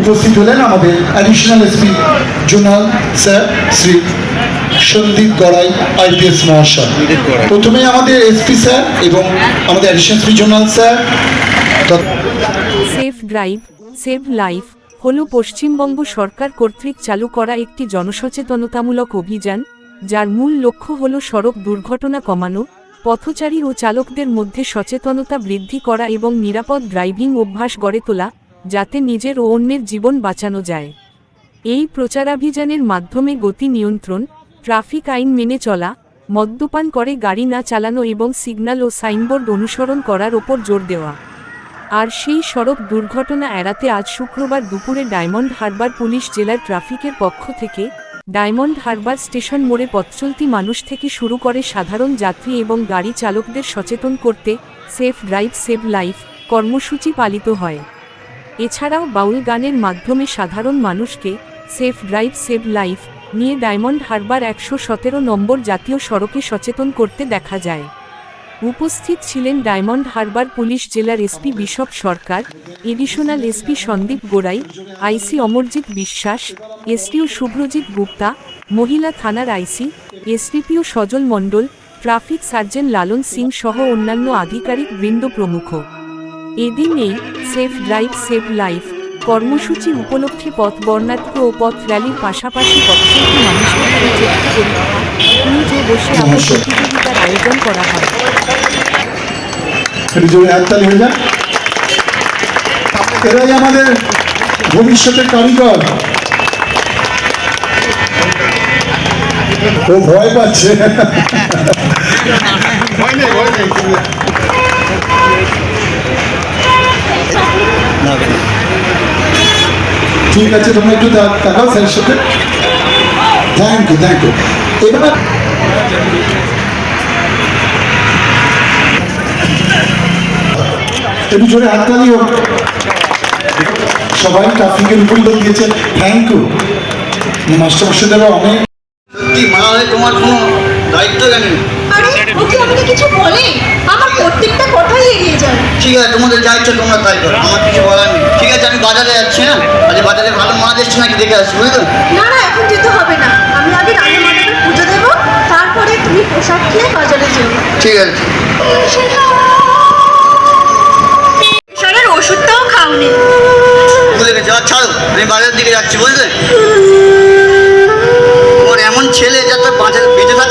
উপস্থিত হলেন আমাদের additional SP zonal sir Shri Sandip Garai IPS মহাশয়। প্রথমে আমাদের এসপি স্যার এবং আমাদের additional SP zonal sir. Safe drive save life হল পশ্চিমবঙ্গ সরকার কর্তৃক চালু করা একটি জনসচেতনতামূলক অভিযান যার মূল লক্ষ্য হল সড়ক দুর্ঘটনা কমানো পথচারী ও চালকদের মধ্যে সচেতনতা বৃদ্ধি করা এবং নিরাপদ ড্রাইভিং অভ্যাস গড়ে তোলা যাতে নিজের ও অন্যের জীবন বাঁচানো যায়। এই প্রচারাভিযানের মাধ্যমে গতি নিয়ন্ত্রণ, ট্রাফিক আইন মেনে চলা, মদ্যপান করে গাড়ি না চালানো এবং সিগন্যাল ও সাইনবোর্ড অনুসরণ করার ওপর জোর দেওয়া। আর সেই সড়ক দুর্ঘটনা এড়াতে আজ শুক্রবার দুপুরে ডায়মন্ড হারবার পুলিশ জেলার ট্রাফিকের পক্ষ থেকে ডায়মন্ড হারবার স্টেশন মোড়ে পথচলতি মানুষ থেকে শুরু করে সাধারণ যাত্রী এবং গাড়ি চালকদের সচেতন করতে সেফ ড্রাইভ সেভ লাইফ কর্মসূচি পালিত হয়। এছাড়াও বাউল গানের মাধ্যমে সাধারণ মানুষকে সেফ ড্রাইভ, সেভ লাইফ নিয়ে ডায়মন্ড হারবার একশো সতেরো নম্বর জাতীয় সড়কে সচেতন করতে দেখা যায়। উপস্থিত ছিলেন ডায়মন্ড হারবার পুলিশ জেলার SP Bishop Sarkar, additional SP Sandip Gorai IC Amarjit Biswas STO Subhrajit Gupta, মহিলা থানার IC SDPO Sajal Mondal, traffic sergeant Lalan Singh সহ অন্যান্য আধিকারিক বৃন্দ প্রমুখ। এদিন এই সেফ ড্রাইভ সেভ লাইফ কর্মসূচি উপলক্ষে পথ বর্ণাঢ্য ও পথ র্যালির পাশাপাশি পথচলতি মানুষের পরীক্ষা কুইজ বসে প্রতিযোগিতার আয়োজন করা হয়। এরাই আমাদের ভবিষ্যতের কারিগর। ও ভয় পাচ্ছে। ঠিক আছে তোমরা একটু তা- তাকাও স্যারের সাথে। থ্যাংক ইউ থ্যাংক ইউ এবার একটু জোরে হাততালি হোক সবাই ট্রাফিকের উপর দিয়েছে। থ্যাংক ইউ মাস্টারমশাইদেরও অনেক সত্যি মা হয়ে তোমার কোনো দায়িত্ব জ্ঞান নেই আরে ও কি আমাকে কিছু বলে? আমার প্রত্যেকটা কথাই এড়িয়ে যায়। ঠিক আছে তোমাদের যা ইচ্ছা তোমরা তাই করো আমার কিছু বলার নেই। ঠিক আছে আমি বাজারে যাচ্ছি হ্যাঁ? আজ বাজারে ভালো মাছ এসছে নাকি দেখে আসছি বুঝলে? না না এখন যেতে হবে না। আমি আগে রান্না মাতাকে পুজো দেবো তারপরে তুমি পোশাক খেয়ে বাজারে যেও। ঠিক আছে। প্রেশারের ওষুধটাও খাওনি। ভুলে গেছি আর ছাড়ো আমি বাজারের দিকে যাচ্ছি বুঝলে? ওর এমন ছেলে যা যাতে বাজারে বেঁচে থাকতে